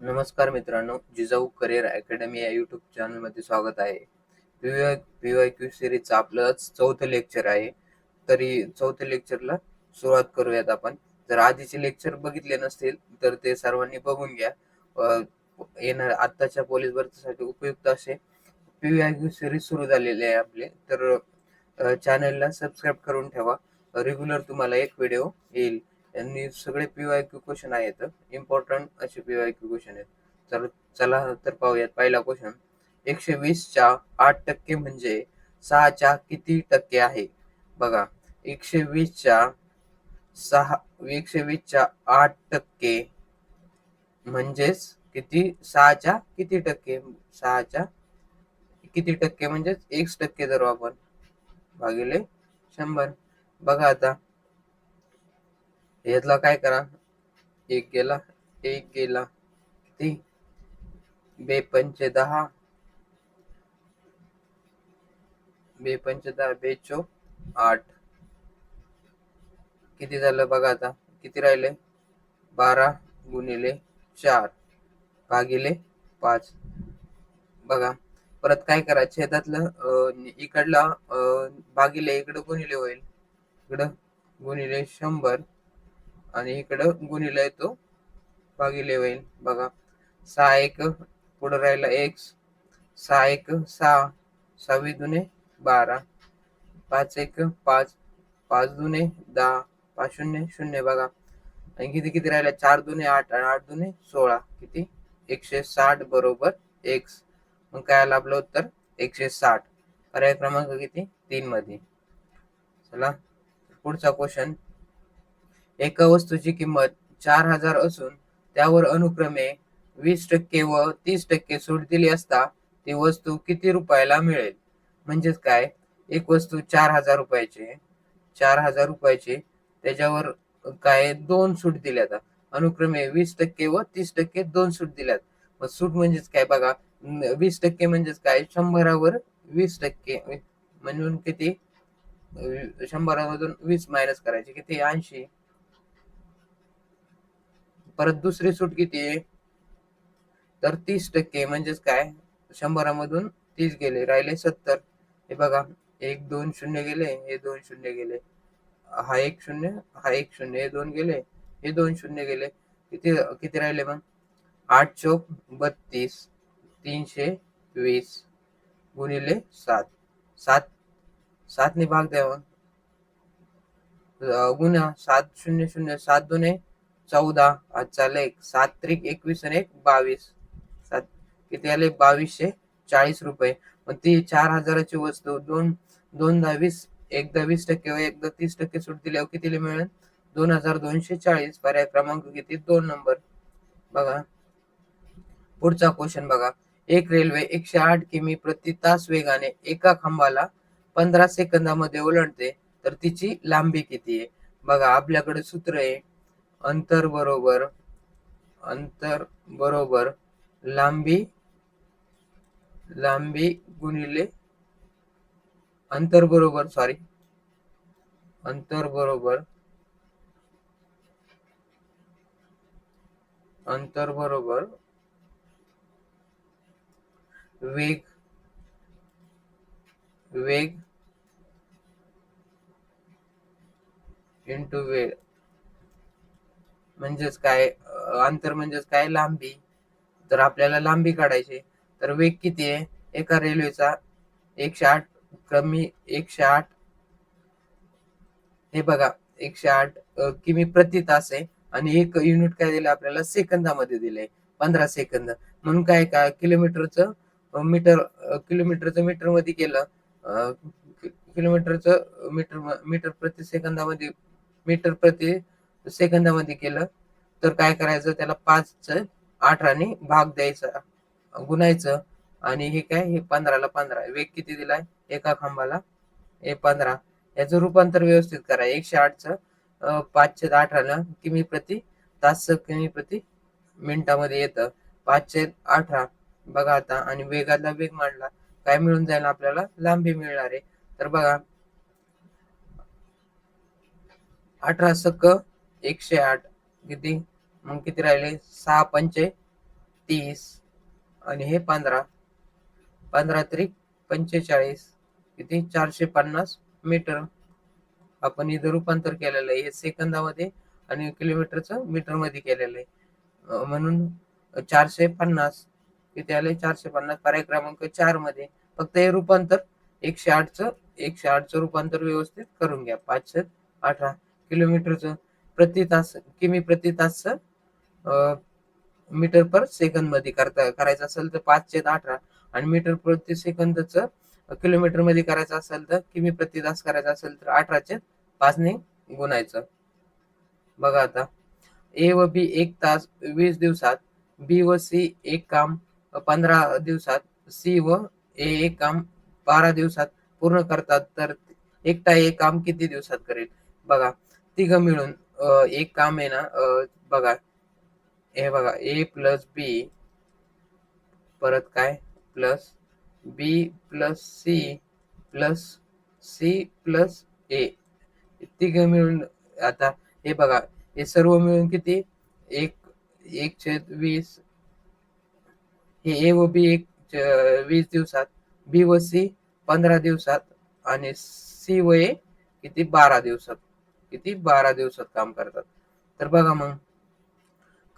नमस्कार मित्रांनो Jijau career academy या युट्यूब चॅनलमध्ये स्वागत आहे. पी वाय क्यू सिरीजचं आपलं चौथं लेक्चर आहे. तरी चौथ्या लेक्चरला सुरुवात करूयात आपण. जर आधीचे लेक्चर बघितले नसतील तर ते सर्वांनी बघून घ्या. येणार आत्ताच्या पोलीस भरतीसाठी उपयुक्त असे. P V I Q series सुरू झालेले आहे आपले. तर चॅनलला सबस्क्राईब करून ठेवा. रेग्युलर तुम्हाला एक व्हिडिओ येईल. यांनी सगळे पीवाय क्यू क्वेश्चन आहेत. इम्पॉर्टंट असे पीवाय क्यू क्वेश्चन आहेत. तर चला तर पाहूयात. पहिला क्वेश्चन एकशे वीसच्या आठ टक्के म्हणजे सहाच्या किती टक्के आहे? बघा. एकशे वीसच्या सहा एकशे वीसच्या आठ टक्के म्हणजेच किती? सहाच्या किती टक्के? सहाच्या किती टक्के म्हणजेच एक टक्के धरू आपण. भागिले शंभर. बघा आता. यातला काय करा? एक गेला एक गेला किती? बेपंचे दहा. बेपंचे दहा बेचो आठ. किती झालं बघा आता? किती राहिले? बारा गुणिले चार. भागिले पाच. बघा परत काय करा? छेदातलं इकडला भागिले इकडं गुणिले होईल. इकडं गुणिले शंभर. आणि इकडं गुणिले येतो. भागिले होईल बघा. सहा एक पुढे राहिला एक्स सहा एक सहा सहावी दुने बारा. पाच एक पाच पाच दुने दहा पाच शून्य शून्य बघा. आणि किती किती राहिला चार दुने आठ आणि आठ दुने सोळा. किती? एकशे साठ बरोबर एक्स मग काय लाभलं उत्तर? एकशे साठ. पर्याय क्रमांक किती? तीन मध्ये. चला. पुढचा क्वेश्चन एका वस्तूची किंमत चार हजार असून त्यावर अनुक्रमे वीस टक्के व तीस टक्के सूट दिली असता ती वस्तू किती रुपयाला मिळेल? म्हणजेच काय? एक वस्तू चार हजार रुपयाची चार हजार रुपयाची. त्याच्यावर काय? दोन सूट दिल्यात अनुक्रमे वीस टक्के व तीस टक्के दोन सूट दिल्यात. मग सूट म्हणजेच काय बघा? वीस टक्के म्हणजेच काय? शंभरावर वीस टक्के म्हणून किती? शंभरामधून वीस मायनस करायचे. किती? ऐंशी. परत दुसरी सूट किती आहे? तर तीस टक्के म्हणजेच काय? शंभरामधून तीस गेले राहिले सत्तर. हे बघा एक दोन शून्य गेले हे दोन शून्य गेले. हा एक शून्य हा एक शून्य हे दोन गेले हे दोन शून्य गेले. किती किती राहिले मग? आठ चौक बत्तीस तीनशे वीस गुणिले सात. सात सातने भाग द्यावा. गुन्हा सात शून्य शून्य सात दोन आहे. चौदा आजचा लेख एक सात त्रिक एकवीस आणि एक बावीस. सात किती आले बावीसशे चाळीस रुपये. मग ती चार हजाराची वस्तू दोन दोनदा वीस एकदा वीस टक्के व एकदा तीस टक्के सूट दिल्यावर कितीला मिळेल? दोन हजार दोनशे चाळीस. पर्याय क्रमांक किती? दोन नंबर. बघा. पुढचा क्वेश्चन बघा. एक रेल्वे एकशे आठ किमी प्रति तास वेगाने एका खांबाला पंधरा सेकंदामध्ये ओलांडते तर तिची लांबी किती आहे? बघा आपल्याकडे सूत्र आहे. अंतर बरोबर अंतर बरोबर लांबी लांबी गुणिले अंतर बरोबर सॉरी अंतर बरोबर अंतर बरोबर वेग वेग इंटू वेळ म्हणजेच काय अंतर म्हणजेच काय लांबी? तर आपल्याला लांबी काढायची. तर वेग किती आहे? एका रेल्वेचा एकशे आठ कमी एकशे आठ हे बघा एकशे आठ किमी प्रति तास आहे. आणि एक युनिट काय दिलं आपल्याला? सेकंदामध्ये दिलंय. पंधरा सेकंद. म्हणून काय काय किलोमीटरचं मीटर किलोमीटरचं मीटरमध्ये केलं किलोमीटरचं मीटर मीटर प्रति सेकंदामध्ये मीटर प्रति सेकंदामध्ये केलं तर काय करायचं त्याला पाच अठराने भाग द्यायचा गुणायचं. आणि हे काय हे पंधराला पंधरा. वेग किती दिलाय? एका खांबाला हे पंधरा. याचं रूपांतर व्यवस्थित करा. एकशे आठचं पाचशे अठराला किमी प्रति तास किमी प्रति मिनिटामध्ये येतं. पाचशे अठरा. बघा आता आणि वेगाला वेग मांडला. काय मिळून जाईल आपल्याला? लांबी मिळणार आहे. तर बघा अठरा सक्क एकशे आठ किती? मग किती राहिले? सहा पंचे तीस. आणि हे पंधरा. पंधरा त्रिक पंचेचाळीस. किती? चारशे पन्नास मीटर. आपण इथं रूपांतर केलेलं आहे. हे सेकंदामध्ये आणि किलोमीटरचं मीटरमध्ये केलेलं आहे. म्हणून चारशे पन्नास. किती आले? चारशे पन्नास. पर्याय क्रमांक चारमध्ये फक्त हे रूपांतर एकशे आठचं एकशे आठचं रूपांतर व्यवस्थित करून घ्या. पाचशे अठरा किलोमीटरचं. प्रति तास किमी प्रति तास अं, मीटर पर सेकंदमध्ये करता करायचं असेल तर पाचशे अठरा. आणि मीटर प्रति सेकंदच किलोमीटरमध्ये करायचं असेल तर किमी प्रति तास करायचं असेल तर अठराचे पाचने गुणायचं. बघा आता. ए व बी एक तास वीस दिवसात बी व सी एक काम पंधरा दिवसात सी व ए एक काम बारा दिवसात पूर्ण करतात तर एकटा एक काम किती दिवसात करेल? बघा तिघ मिळून एक काम आहे ना बघा. हे बघा ए प्लस बी परत काय? Plus B plus C plus C plus A तिघ मिळून आता हे बघा हे सर्व मिळून किती? एक एक छेद वीस. हे ए व बी एक वीस दिवसात बी व सी पंधरा दिवसात आणि सी व ए किती? बारा दिवसात. किती बारा दिवसात काम करतात. तर बघा मग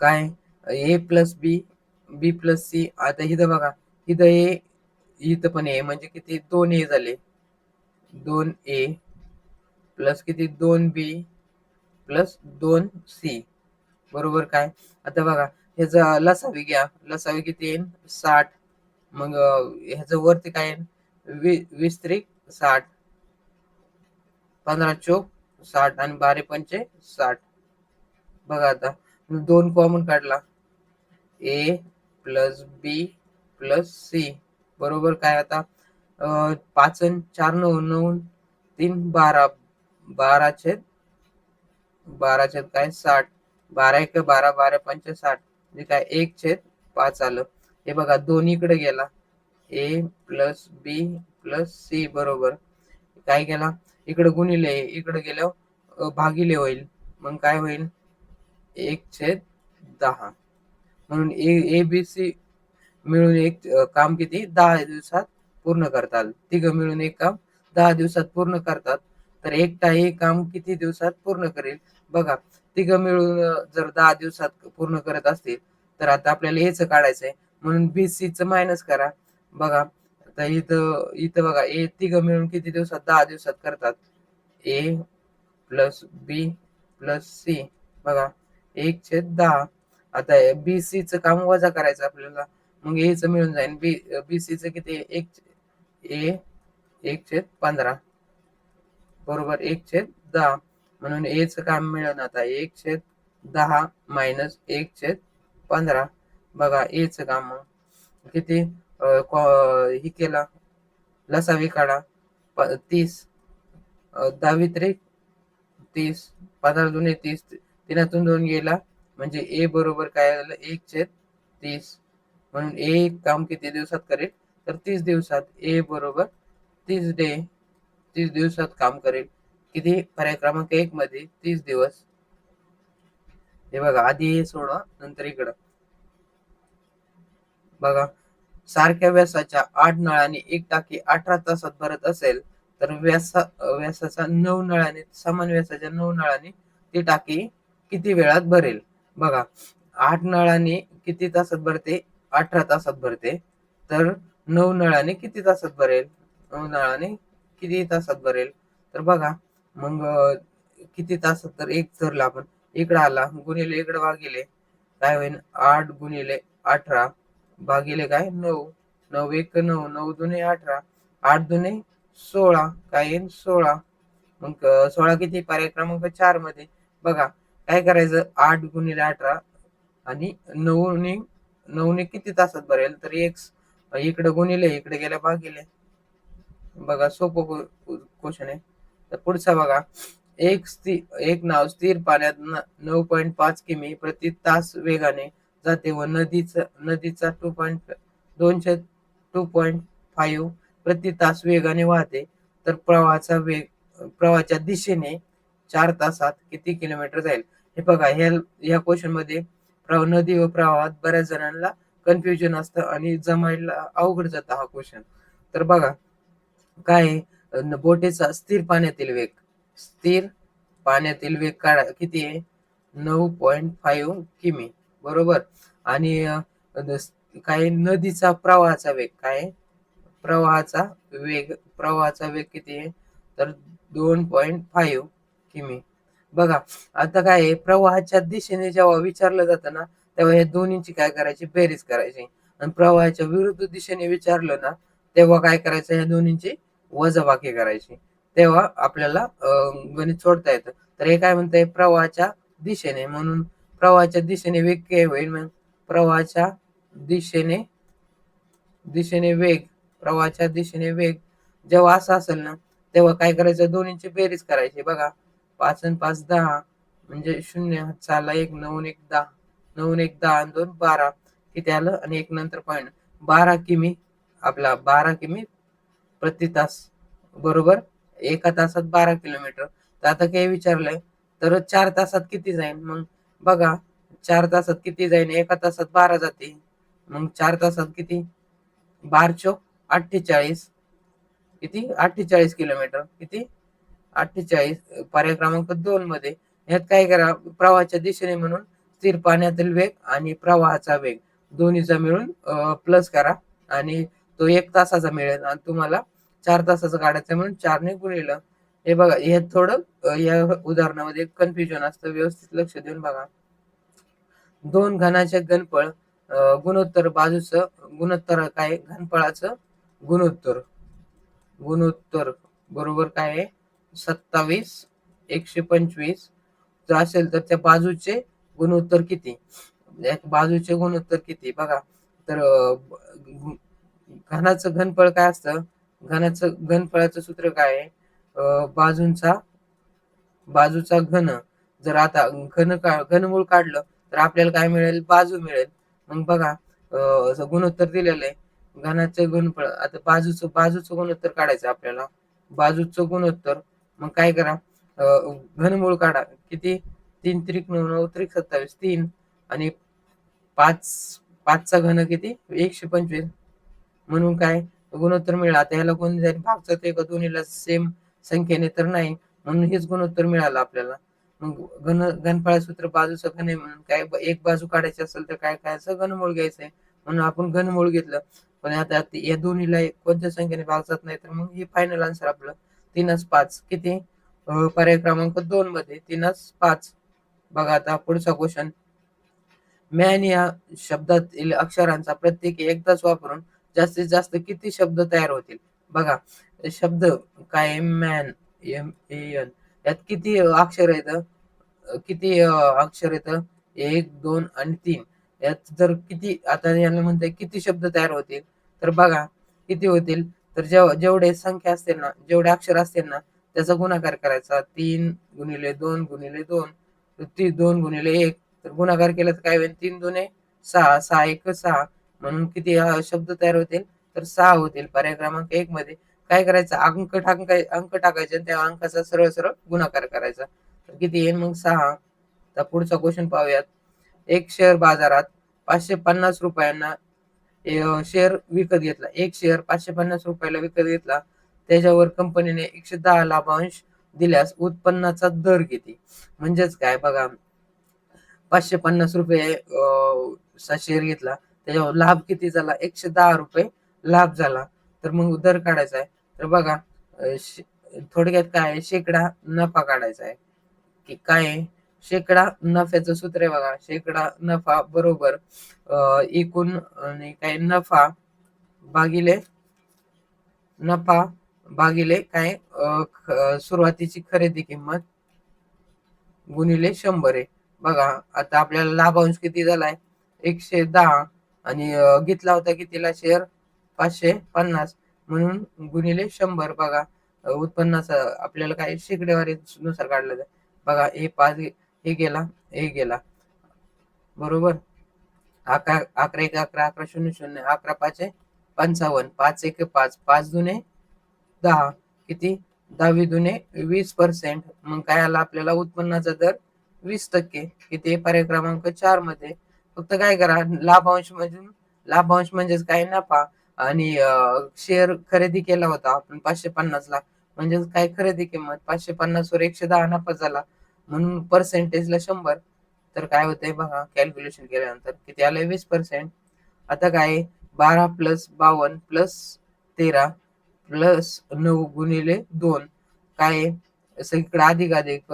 काय? A plus B B plus C आता इथं बघा इथं ए इथं पण ए म्हणजे किती? दोन ए झाले. दोन ए प्लस किती? दोन बी प्लस दोन सी. बरोबर काय? आता बघा ह्याचा लसावी घ्या. लसावी किती येईन साठ. मग ह्याचं वरती काय येईन वीस त्रिक साठ. पंधरा चोक साठ आणि बारे पंचे साठ. बघा आता दोन कॉमन काढला. A plus B plus C बरोबर काय आता? पाच चार नऊ नऊ तीन बारा. बारा छेद बारा छेद काय? साठ. बारा एक बारा बारा पंच साठ. म्हणजे काय? एक छेद पाच आलं. हे बघा दोन इकडे गेला. A plus B plus C बरोबर. काय केला? इकडे गुणिले इकडे गेल्यावर भागिले होईल. मग काय होईल? एक छेद दहा. म्हणून ए ए बी सी मिळून एक काम किती? दहा दिवसात पूर्ण करतात. तिघ मिळून एक काम दहा दिवसात पूर्ण करतात. तर एकटा हे काम किती दिवसात पूर्ण करेल? बघा तिघ मिळून जर दहा दिवसात पूर्ण करत असतील तर आता आपल्याला हेच काढायचंय. म्हणून बी सी च मायनस करा. बघा आता इथं इथं बघा ए तिघ मिळून किती दिवसात? दहा दिवसात करतात. A plus B plus C. बघा एक छेद दहा. आता बी सी च काम वजा करायचं आपल्याला. मग एच मिळून जाईल बी बी सी च किती? एक ए एक छेद पंधरा. बरोबर एक छेद दहा. म्हणून ए च काम मिळून आता. एक छेद दहा मायनस एक छेद पंधरा. बघा ए च काम किती? हे केला. लसावी काढा. तीस. दहावी त्रिक तीस. पंधरा जुने तीस. तिनातून दोन गेला. म्हणजे ए बरोबर काय आलं एक छेद तीस. म्हणून ए काम किती दिवसात करेल? तर तीस दिवसात ए बरोबर तीस डे. तीस दिवसात काम करेल. किती? पर्याय क्रमांक एक मध्ये तीस दिवस. हे बघा आधी हे सोडवा नंतर इकडं. बघा. सारख्या व्यासाच्या आठ नळाने एक टाकी अठरा तासात भरत असेल तर व्यासा व्यासाचा नऊ नळाने समान व्यासाच्या नऊ नळाने ती टाकी किती वेळात भरेल? बघा आठ नळाने किती तासात भरते? अठरा तासात भरते. तर नऊ नळाने किती तासात भरेल? नऊ नळाने किती तासात भरेल? तर बघा मग किती तासात तर एक धरला आपण. इकडं आला गुणिले इकडं वागिले काय होईल आठ गुणिले अठरा. भागिले काय? नऊ. नऊ एक नऊ. नऊ दुने अठरा. आठ दुने सोळा. काय येईल सोळा. मग सोळा किती? पर्याय क्रमांक चारमध्ये. बघा काय करायचं? आठ गुणिले अठरा आणि नऊने नऊने किती तासात भरेल? तर एक इकडे गुणिले इकडे गेल्या भागिले. बघा सोपं क्वेश्चन आहे. तर पुढचा बघा. एक स्थिर एक नाव स्थिर पाण्यात नऊ पॉईंट पाच किमी प्रति तास वेगाने जाते व नदीचा नदीचा टू पॉईंट दोनशे टू पॉईंट फाईव्ह प्रति तास वेगाने वाहते. तर प्रवाहाचा वेग प्रवाहाच्या दिशेने चार तासात किती किलोमीटर जाईल? हे बघा ह्या ह्या क्वेश्चनमध्ये प्रवाह नदी व प्रवाहात बऱ्याच जणांना कन्फ्युजन असतं आणि जमायला अवघड जातं हा क्वेश्चन तर बघा काय आहे? बोटीचा स्थिर पाण्यातील वेग स्थिर पाण्यातील वेग काढा किती आहे? नऊ पॉईंट फाईव्ह किमी. बरोबर? आणि काय नदीचा प्रवाहाचा वेग काय? आहे? प्रवाहाचा वेग प्रवाहाचा वेग किती आहे? तर दोन पॉईंट फाईव्ह किमी. बघा आता काय आहे? प्रवाहाच्या दिशेने जेव्हा विचारलं जातं ना तेव्हा हे दोन्हीची काय करायची? बेरीज करायची. आणि प्रवाहाच्या विरुद्ध दिशेने विचारलं ना तेव्हा काय करायचं? ह्या दोन्हींची वजाबाकी करायची. तेव्हा आपल्याला गणित सोडता येतं. तर हे काय म्हणतंय? प्रवाहाच्या दिशेने म्हणून प्रवाहाच्या दिशेने वेग काय होईल मग. प्रवाहाच्या दिशेने दिशेने वेग प्रवाहाच्या दिशेने वेग. जेव्हा असा असेल ना तेव्हा काय करायचं? दोन्हींची बेरीज करायची. बघा पाच आणि पाच दहा म्हणजे शून्य चाला एक नऊ एक दहा. नऊ एक दहा आणि दोन बारा. किती आलं? आणि एक नंतर पॉईंट बारा किमी आपला बारा किमी प्रति तास. बरोबर? एका तासात बारा किलोमीटर. तर आता काही विचारलंय तर चार तासात किती जाईल मग बघा चार तासात किती जाईल एका तासात बारा जाते. मग चार तासात किती? बार चौक अठ्ठेचाळीस. किती? अठ्ठेचाळीस किलोमीटर. किती? अठ्ठेचाळीस. पर्याय क्रमांक दोन मध्ये. यात काय करा प्रवाहाच्या दिशेने म्हणून स्थिर पाण्यातील वेग आणि प्रवाहाचा वेग. दोन्हीचा मिळून प्लस करा आणि तो एक तासाचा मिळेल. आणि तुम्हाला चार तासाचा काढायचा म्हणून चारने गुणिलं. हे बघा हे थोडं या उदाहरणामध्ये कन्फ्युजन असतं. व्यवस्थित लक्ष देऊन बघा. दोन घनाचे घनफळ गुणोत्तर बाजूच गुणोत्तर काय? घनफळाचं गुणोत्तर. गुणोत्तर बरोबर काय आहे? सत्तावीस एकशे पंचवीस. जर असेल तर त्या बाजूचे गुणोत्तर किती? बाजूचे गुणोत्तर किती? बघा. तर घनाचं घनफळ काय असतं? घनाचं घनफळाचं सूत्र काय आहे? बाजूंचा बाजूचा घन. जर आता घन घनमूळ काढलं तर आपल्याला काय मिळेल? बाजू मिळेल. मग बघा असं गुणोत्तर दिलेलं आहे. घनाचं गुणफळ आता बाजूचं बाजूचं गुणोत्तर काढायचं आपल्याला. बाजूचं गुणोत्तर मग काय करा? घनमूळ काढा. किती? तीन त्रिक नऊ नऊ त्रिक सत्तावीस तीन. आणि पाच पाचचा घन किती? एकशे पंचवीस. म्हणून काय? गुणोत्तर मिळाला. आता ह्याला कोणी जाईल? भागचं ते का दोन्हीला सेम संख्येने तर नाही म्हणून हेच गुणोत्तर मिळालं आपल्याला. मग घन घनफळ सूत्र बाजूचं घन आहे म्हणून काय एक बाजू काढायची असेल तर काय करायचं घनमूळ घ्यायचंय म्हणून आपण घनमूळ घेतलं. पण आता या दोन्हीला कोणत्या संख्येने भाग जात नाही तर मग हे फायनल आन्सर आपलं तीनच पाच. किती? पर्याय क्रमांक दोन मध्ये तीनच पाच. बघा आता पुढचा क्वेश्चन मॅन या शब्दातील अक्षरांचा प्रत्येकी एकदाच वापरून जास्तीत जास्त किती शब्द तयार होतील? बघा. शब्द काय मॅन एम ए एन यात किती अक्षर येत किती अक्षर येत एक दोन आणि तीन. यात जर किती आता याला म्हणते किती शब्द तयार होतील? तर बघा किती होतील? तर जेव जेवढे संख्या असतील ना जेवढे अक्षर असतील ना त्याचा गुणाकार करायचा. तीन गुणिले दोन गुणिले दोन ती दोन गुणिले एक. तर गुणाकार केला तर काय होईल? तीन दोन सहा सहा एक सहा. म्हणून किती शब्द तयार होतील? तर सहा होतील. पर्याय क्रमांक एक मध्ये काय करायचं? अंक टाकाय अंक टाकायचे आणि त्या अंकाचा सरळ सरळ गुणाकार करायचा. तर किती येईल मग? सहा. तर पुढचा क्वेश्चन पाहूयात. एक शेअर बाजारात पाचशे पन्नास रुपयांना शेअर विकत घेतला. एक शेअर पाचशे पन्नास रुपयाला विकत घेतला. त्याच्यावर कंपनीने एकशे दहा लाभांश दिल्यास उत्पन्नाचा दर किती? म्हणजेच काय? बघा. पाचशे पन्नास रुपये अं, चा शेअर घेतला. त्याच्यावर लाभ किती झाला? एकशे दहा रुपये लाभ झाला. तर मग दर काढायचा आहे. तर बघा थोडक्यात काय शेकडा नफा काढायचा आहे. की काय आहे? शेकडा नफ्याचं सूत्र आहे बघा. शेकडा नफा बरोबर अं, एकूण आणि काय नफा भागिले नफा भागिले काय सुरुवातीची खरेदी किंमत गुणिले शंभर आहे. बघा आता आपल्याला लाभांश किती झालाय? एकशे दहा आणि घेतला होता कितीला? शेअर पाचशे पन्नास. म्हणून गुणिले शंभर बघा. उत्पन्नाचा आपल्याला काय शेकडेवारी नुसार काढलं जाईल बघा हे पाच हे गेला हे गेला. बरोबर? अकरा अकरा एक अकरा अकरा शून्य शून्य अकरा पाच पंचावन्न. पाच एक पाच. पाच दुने दहा. किती? दहावी दुने वीस पर्सेंट मग काय आला? आपल्याला उत्पन्नाचा दर वीस टक्के. किती? पर्याय क्रमांक चारमध्ये. फक्त काय करा लाभांश म्हणजे लाभांश म्हणजेच काय? नफा. आणि शेअर खरेदी केला होता आपण पाचशे पन्नास ला. म्हणजेच काय खरेदी किंमत? पाचशे पन्नास वर एकशे दहा नफा झाला. म्हणून पर्सेंटेजला शंभर. तर काय होतंय बघा कॅल्क्युलेशन केल्यानंतर किती आलंय? वीस पर्सेंट आता काय? बारा प्लस बावन्न प्लस तेरा प्लस नऊ गुणिले दोन. काय? सगळीकडे अधिक अधिक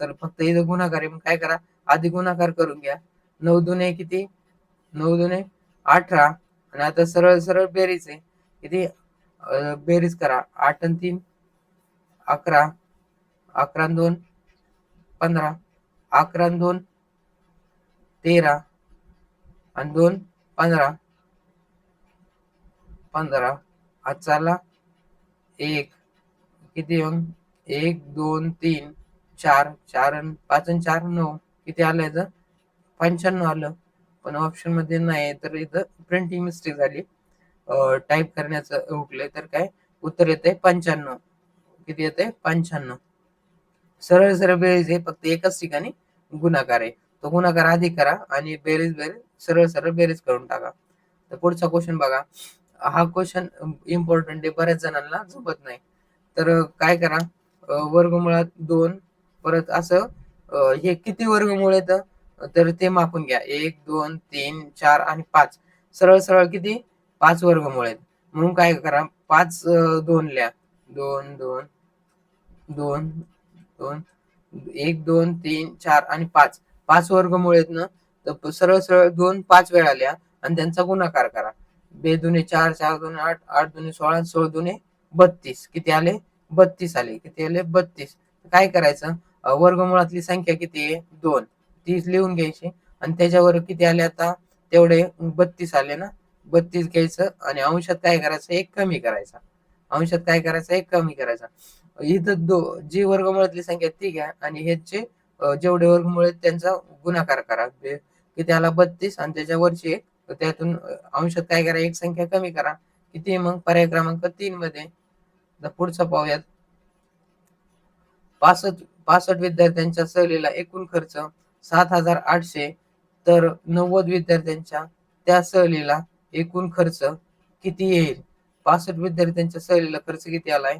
तर फक्त इथं गुणाकार आहे. मग काय करा? आधी गुणाकार करून घ्या. नऊ दुने किती? नऊ दुने अठरा. आणि आता सरळ सरळ बेरीज आहे. किती? बेरीज करा. आठ आणि तीन अकरा अकरा दोन पंधरा अकरा दोन तेरा आणि दोन पंधरा पंधरा आज चाला एक किती एक दोन तीन चार चार पाच आणि चार नऊ किती आलं याचं पंच्याण्णव आलं. पण ऑप्शनमध्ये नाही. तर इथं प्रिंटिंग मिस्टेक झाली. टाईप करण्याचं उठलंय तर काय? उत्तर येते पंच्याण्णव. किती येते पंच्याण्णव. सरळ सरळ बेरीज हे फक्त एकाच ठिकाणी गुणाकार आहे. तो गुणाकार आधी करा आणि बेरीज बेरीज सरळ सरळ बेरीज करून टाका. तर पुढचा क्वेश्चन बघा. हा क्वेश्चन इम्पॉर्टंट आहे. बऱ्याच जणांना झोपत नाही. तर काय करा? वर्गमुळात दोन. परत असं हे किती वर्गमुळे तर ते मापून घ्या. एक दोन तीन चार आणि पाच. सरळ सरळ किती? पाच वर्गमुळे. म्हणून काय करा? पाच दोन लिहा. दोन दोन दोन दोन एक दोन तीन चार आणि पाच. पाच वर्गमुळे ना? तर सरळ सरळ दोन पाच वेळा लिहा आणि त्यांचा गुणाकार करा. बे दुने चार चार दोन आठ आठ दोन्ही सोळा सोळा दोन्ही बत्तीस. किती आले? बत्तीस आले. किती आले? बत्तीस. काय करायचं? वर्गमुळातली संख्या किती? आहे दोन. तीस लिहून घ्यायची. आणि त्याच्यावर किती आले आता? तेवढे बत्तीस आले ना? बत्तीस घ्यायचं आणि अंशात काय करायचं? एक कमी करायचा. अंशात काय करायचं? एक कमी करायचा. इथं दो जी वर्गमुळातली संख्या ती घ्या आणि ह्याचे जेवढे वर्गमुळे त्यांचा गुणाकार करा. किती आला? बत्तीस. आणि त्याच्यावरची एक त्यातून अंशात काय करा? एक संख्या कमी करा. किती मग? पर्याय क्रमांक तीन मध्ये. पुढचा पाहूयात. पासष्ट पासष्ट विद्यार्थ्यांच्या सहलीला एकूण खर्च सात हजार आठशे तर नव्वद विद्यार्थ्यांच्या त्या सहलीला एकूण खर्च किती येईल? पासष्ट विद्यार्थ्यांच्या सहलीला खर्च किती आलाय?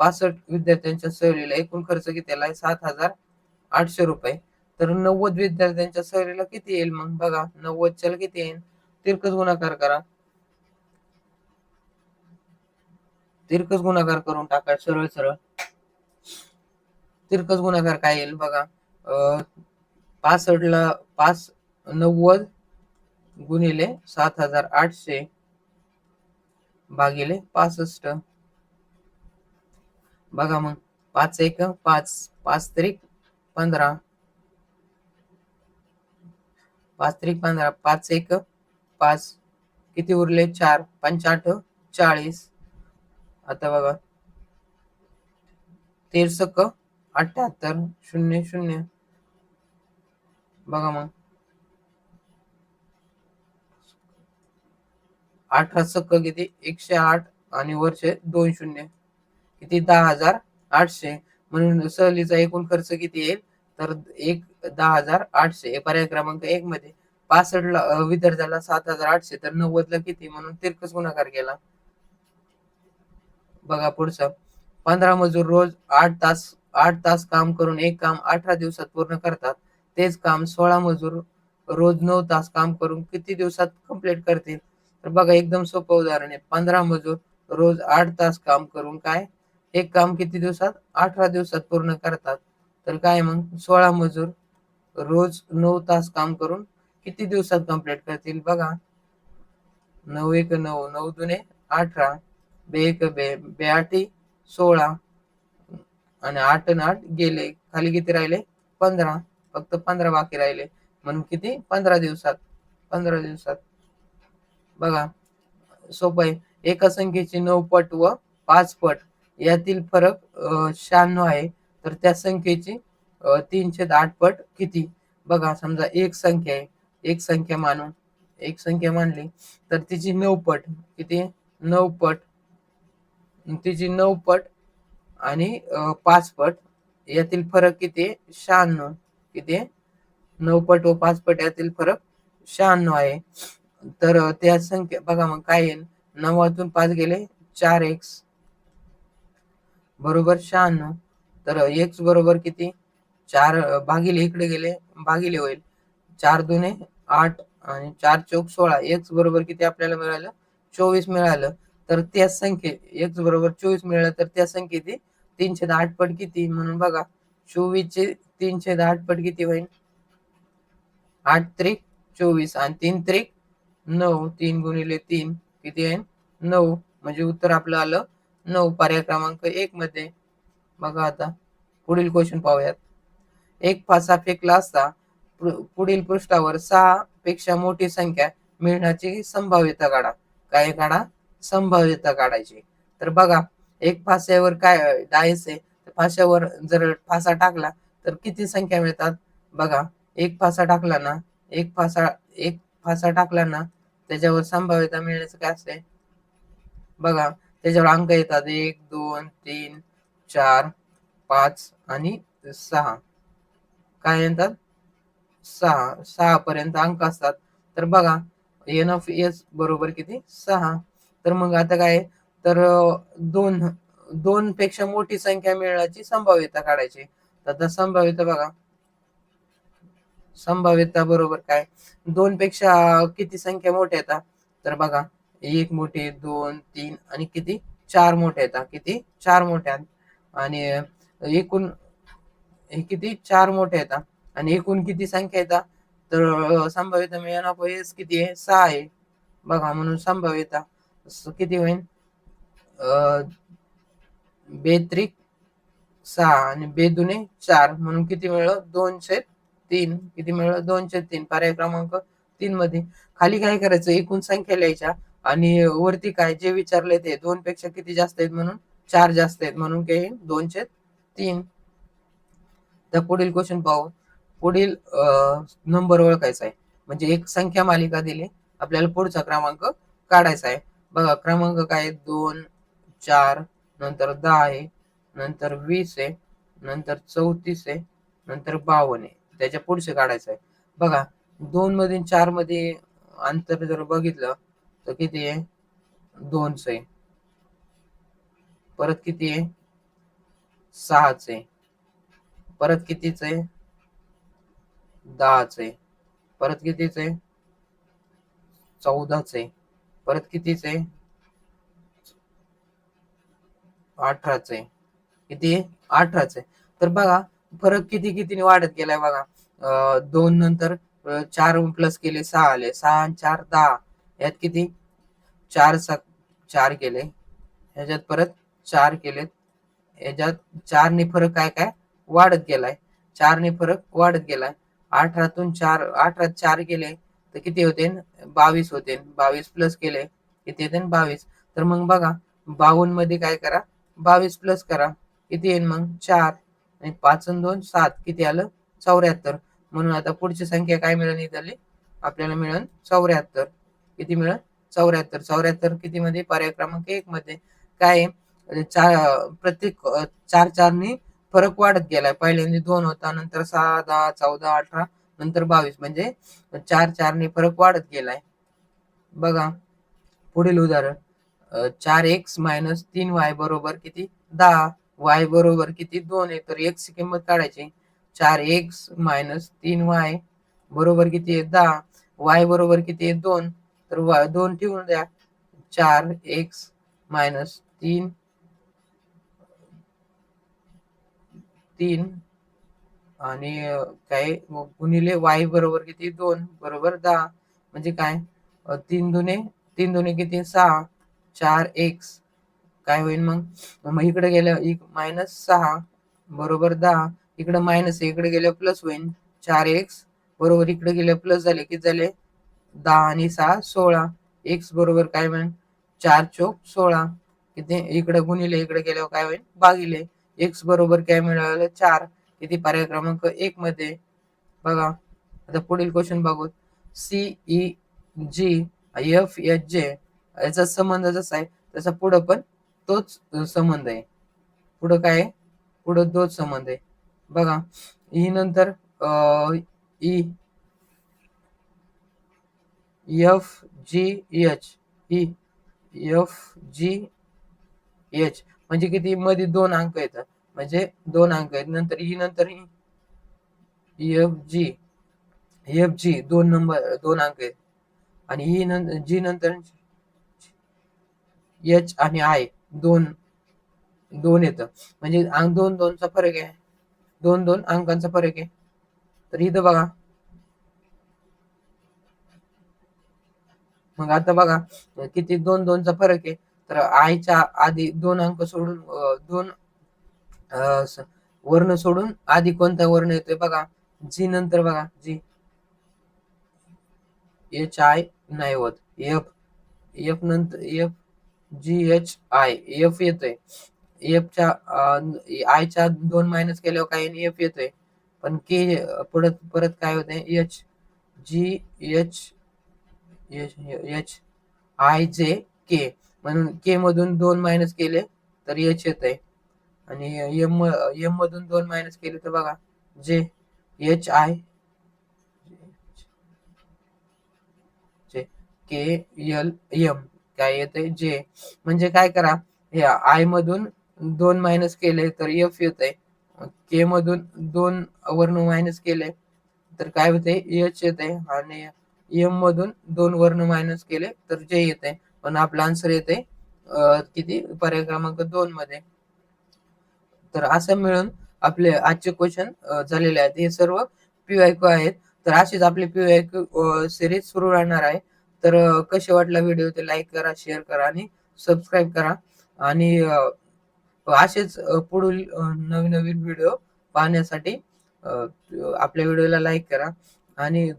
पासष्ट विद्यार्थ्यांच्या सहलीला एकूण खर्च किती आलाय? सात हजार आठशे रुपये. तर नव्वद विद्यार्थ्यांच्या सहलीला किती येईल मग? बघा नव्वद चल किती येईल तिरकस गुणाकार करा. तिरकस गुणाकार करून टाका सरळ सरळ. तिरकस गुणाकार काय येईल? बघा पासष्टला पाच नव्वद गुणिले सात हजार आठशे भागिले पासष्ट. बघा मग पाच एक पाच पाच त्रिक पंधरा. पाच त्रिक पंधरा पाच एक पाच. किती उरले? चार पंचाठ चाळीस. आता बघा. तेरसक अठ्याहत्तर शून्य शून्य. बघा मग. अठरा सक्क किती? एकशे आठ आणि वरचे दोन शून्य. किती? दहा हजार आठशे. म्हणून सहलीचा एकूण खर्च किती येईल? तर एक दहा हजार आठशे. पर्याय क्रमांक एक मध्ये पासष्ट ला विद्यार्थ्याला सात हजार आठशे. तर नव्वद ला किती? म्हणून तिरकस गुणाकार केला. बघा पुढचं. पंधरा मजूर रोज आठ तास आठ तास काम करून एक काम अठरा दिवसात पूर्ण करतात. तेच काम सोळा मजूर रोज नऊ तास काम करून किती दिवसात कंप्लीट करतील? तर बघा एकदम सोपं उदाहरण आहे. पंधरा मजूर रोज आठ तास काम करून काय? एक काम किती दिवसात? अठरा दिवसात पूर्ण करतात. तर काय मग? सोळा मजूर रोज नऊ तास काम करून किती दिवसात कंप्लीट करतील बघा? नऊ एक नऊ नऊ दुने अठरा बे एक बे बे आठी सोळा आणि आठ आणि आठ गेले. खाली किती राहिले? पंधरा. फक्त पंधरा बाकी राहिले. म्हणून किती? पंधरा दिवसात. पंधरा दिवसात. बघा. सोपं आहे. एका संख्येची नऊ पट व पाच पट. यातील फरक शहाण्णव आहे. तर त्या संख्येची तीनशे आठ पट किती? बघा समजा एक संख्या आहे. एक संख्या मानून. एक संख्या मानली. तर तिची नऊ पट किती? नऊ पट. तिची नऊ पट आणि पाच पट. यातील फरक किती? शहाण्णव. किती? नऊ पट व पाच पट यातील फरक शहाण्णव आहे. तर त्या संख्या बघा मग काय येईल? नव्वदतून पाच गेले चार एक्स बरोबर शहाण्णव. तर एक्स बरोबर किती? चार भागिले इकडे गेले भागिले होईल. चार दुने आठ आणि चार चौक सोळा. एक्स बरोबर किती आपल्याला मिळालं? चोवीस मिळालं. तर त्या संख्ये एक्स बरोबर चोवीस मिळालं तर त्या संख्येची तीनशे आठ पट किती? म्हणून बघा. चोवीसचे तीनशे दहा पट किती होईल? आठ त्रिक चोवीस आणि तीन त्रिक नऊ. तीन गुणिले तीन किती आहे? नऊ. म्हणजे उत्तर आपलं आलं नऊ. पर्याय क्रमांक एक मध्ये. बघा आता. पुढील क्वेश्चन पाहूयात. एक फासा फेकला असता पुढील पृष्ठावर सहा पेक्षा मोठी संख्या मिळण्याची संभाव्यता काढा. काय काढा? संभाव्यता काढायची. तर बघा एक फास्यावर काय डायस आहे? फाश्यावर जर फासा टाकला तर किती संख्या मिळतात? बघा एक फासा टाकला ना एक फासा एक फासा टाकला ना त्याच्यावर संभाव्यता मिळण्याचं काय असते? बघा त्याच्यावर अंक येतात. एक दोन तीन चार पाच आणि सहा. काय येतात सहा. सहा पर्यंत अंक असतात. तर बघा एन ऑफ एस बरोबर किती? सहा. तर मग आता काय? तर दोन दोन पेक्षा मोठी संख्या मिळण्याची संभाव्यता काढायची. तर संभाव्यता बघा. संभाव्यता बरोबर काय? दोन पेक्षा किती संख्या मोठ्या येतात तर बघा एक मोठे दोन तीन आणि किती? चार मोठ्या येतात किती? चार मोठ्या आणि एकूण किती? चार मोठ्या येतात आणि एकूण किती संख्या येतात तर संभाव्यता मिळणार किती आहे? सहा आहे. बघा म्हणून संभाव्यता किती होईल? बे त्रिक सहा आणि बे दुने चार म्हणून किती मिळलं? दोनशे तीन. किती मिळलं? दोनशे तीन. पर्याय क्रमांक तीन मध्ये. खाली काय करायचं? एकूण संख्या लिहायच्या. आणि वरती काय? जे विचारले ते. दोन पेक्षा किती जास्त आहेत म्हणून? चार जास्त आहेत म्हणून काही दोनशे तीन. तर पुढील क्वेश्चन पाहू. पुढील नंबर ओळखायचा आहे. म्हणजे एक संख्या मालिका दिली. आपल्याला पुढचा क्रमांक काढायचा आहे. बघा क्रमांक काय? दोन चार नंतर दहा आहे नंतर वीस आहे नंतर चौतीस आहे नंतर बावन्न आहे. त्याच्या पुढचे काढायचं आहे. बघा दोन मधील चारमध्ये अंतर जर बघितलं तर किती आहे? दोनच आहे परत किती आहे? सहाच आहे परत कितीच आहे? दहाच आहे. परत कितीच आहे? चौदाच आहे. परत कितीच आहे? अठराच आहे. किती? अठराच आहे. तर बघा फरक किती कितीने वाढत गेलाय बघा. दोन नंतर चार प्लस केले सहा आले. सहा चार दहा. यात किती? चार सात चार केले. ह्याच्यात परत चार केलेत. ह्याच्यात चारने फरक काय काय? वाढत गेलाय. चारने फरक वाढत गेलाय. अठरातून चार अठरा चार केले तर किती होते? बावीस होते. बावीस प्लस केले किती येते बावीस. तर मग बघा बावन्नमध्ये काय करा? बावीस प्लस करा. किती येईल मग? चार. आणि पाच आणि दोन सात. किती आलं? चौऱ्याहत्तर. म्हणून आता पुढची संख्या काय मिळेल इथली? आपल्याला मिळेल चौऱ्याहत्तर. किती मिळेल? चौऱ्याहत्तर. चौऱ्याहत्तर किती मध्ये? पर्याय क्रमांक एक मध्ये. काय म्हणजे चार प्रत्येक चार चारनी फरक वाढत गेलाय. पहिल्यांदा दोन होता नंतर सहा दहा चौदा अठरा नंतर बावीस. म्हणजे चार चारने फरक वाढत गेलाय. बघा. पुढील उदाहरण. चार एक्स मायनस तीन वाय बरोबर किती? दहा. वाय बरोबर किती? दोन आहे. तर एक्स किंमत काढायची. चार एक्स मायनस तीन वाय बरोबर किती आहे? दहा. वाय बरोबर किती आहे? दोन. तर वाय दोन ठेवून द्या. चार एक्स मायनस तीन. तीन. आणि काय? गुणिले वाय बरोबर किती? दोन. बरोबर दहा. म्हणजे काय? तीन दुने तीन दुने किती? सहा. चार एक्स. काय होईल मग? मग इकडे गेलं मायनस सहा बरोबर दहा. इकडे मायनस इकडे गेलं प्लस होईल चार एक्स बरोबर इकडे गेले प्लस झाले किती झाले? दहा आणि सहा सोळा. एक्स बरोबर काय होईल चार चौक सोळा. किती? इकडे गुणिले इकडे गेल्यावर काय होईल भागिले. एक्स बरोबर काय मिळालं? चार. किती पर्याय क्रमांक एक मध्ये? बघा. आता पुढील क्वेश्चन बघू C E G F H J याचा संबंध जसा आहे तसा पुढं पण तोच संबंध आहे. पुढं काय पुढं तोच संबंध आहे. बघा ही नंतर E F G H E F G H म्हणजे किती? मध्ये दोन अंक येतात म्हणजे दोन अंक आहेत. नंतर ही नंतर ही एफ जी एफ जी दोन नंबर दोन अंक आहेत. आणि ही नंतर जी नंतर एच आणि आय दोन दोन येतं. म्हणजे दोन दोनचा फरक आहे. दोन दोन अंकांचा फरक आहे. तर इथं बघा. मग आता बघा किती दोन दोनचा फरक आहे. तर आयच्या आधी दोन अंक सोडून दोन अं, वर्ण सोडून आधी कोणता वर्ण येतोय बघा? जी नंतर बघा जी एच आय नाही होत. एफ एफ नंतर F G H I F येतोय. एफच्या आयच्या दोन मायनस केल्यावर काही एफ येतोय. पण के परत परत काय होतंय? H G H H I J K म्हणून के मधून दोन मायनस केले तर एच येत आहे आणि एम एम मधून दोन मायनस केले तर बघा J H I J K L M काय येते जे. म्हणजे काय करा हे आय मधून दोन मायनस केले तर एफ येत आहे के मधून दोन वर्ण मायनस केले तर काय होते एच येते आणि एम मधून दोन वर्ण मायनस केले तर जे येते पण आपला आन्सर येते किती? पर्याय क्रमांक दोन मध्ये. तर असं मिळून आपले आजचे क्वेश्चन झालेले आहेत. हे सर्व पीवायक्यू आहेत. तर अशीच आपली पीवायक्यू सिरीज सुरू राहणार आहे. तर कसे वाटला व्हिडिओ ते लाईक करा शेअर करा आणि सबस्क्राईब करा. आणि असेच पुढील नवीन नवीन व्हिडिओ पाहण्यासाठी आपल्या व्हिडिओला लाईक करा आणि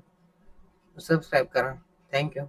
सबस्क्राईब करा. थँक्यू